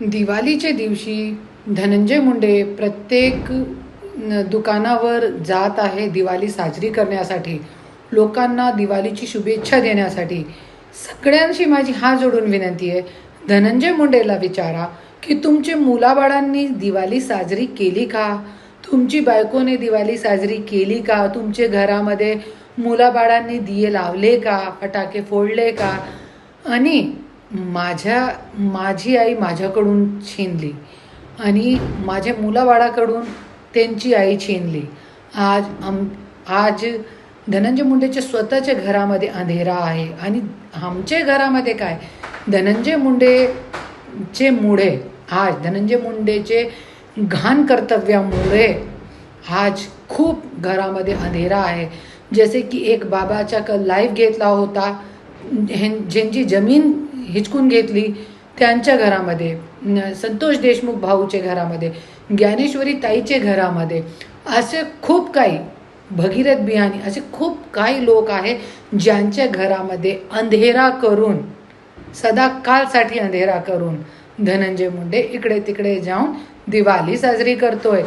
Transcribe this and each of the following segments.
दिवाळीच्या दिवशी धनंजय मुंडे प्रत्येक दुकानावर जात आहे दिवाळी साजरी करण्यासाठी. लोकांना दिवाळीची शुभेच्छा देण्यासाठी. सगळ्यांशी माझी हा जोडून विनंती आहे. धनंजय मुंडेला विचारा की तुमचे मुलाबाळांनी दिवाळी साजरी केली का? तुमची बायकोने दिवाळी साजरी केली का? तुमचे घरामध्ये मुलाबाळांनी दिये लावले का? फटाके फोडले का? आणि माझ्या माझी आई माझ्याकडून छीनली आणि माझ्या मुलाबाळाकडून त्यांची आई छीनली. आज आम आज धनंजय मुंडेच्या स्वतःच्या घरामध्ये अंधेरा आहे आणि आमच्या घरामध्ये काय? धनंजय मुंडेचे मुळे आज धनंजय मुंडेचे घाण कर्तव्यामुळे आज खूप घरामध्ये अंधेरा आहे. जसे की एक बाबाचा क लाईफ घेतला होता ज्यांची जमीन हिचकून घेतली त्यांच्या घरामध्ये संतोष देशमुख भाऊचे घरामध्ये ज्ञानेश्वरी ताईचे घरामध्ये असे खूप काही भगीरथ बिहानी असे खूप काही लोक आहे ज्यांच्या घरामध्ये अंधेरा करून सदा कालसाठी अंधेरा करून धनंजय मुंडे इकडे तिकडे जाऊन दिवाळी साजरी करतोय.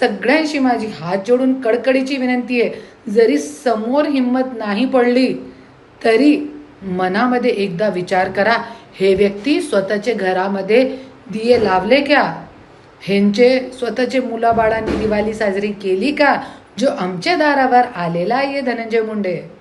सगळ्यांशी माझी हात जोडून कडकडीची विनंती आहे. जरी समोर हिंमत नाही पडली तरी मनामध्ये एकदा विचार करा हे व्यक्ती स्वतःचे घरामध्ये दिये लावले का? ह्यांचे स्वतःचे मुलाबाळांनी दिवाळी साजरी केली का? जो आमच्या दारावर आलेला आहे धनंजय मुंडे.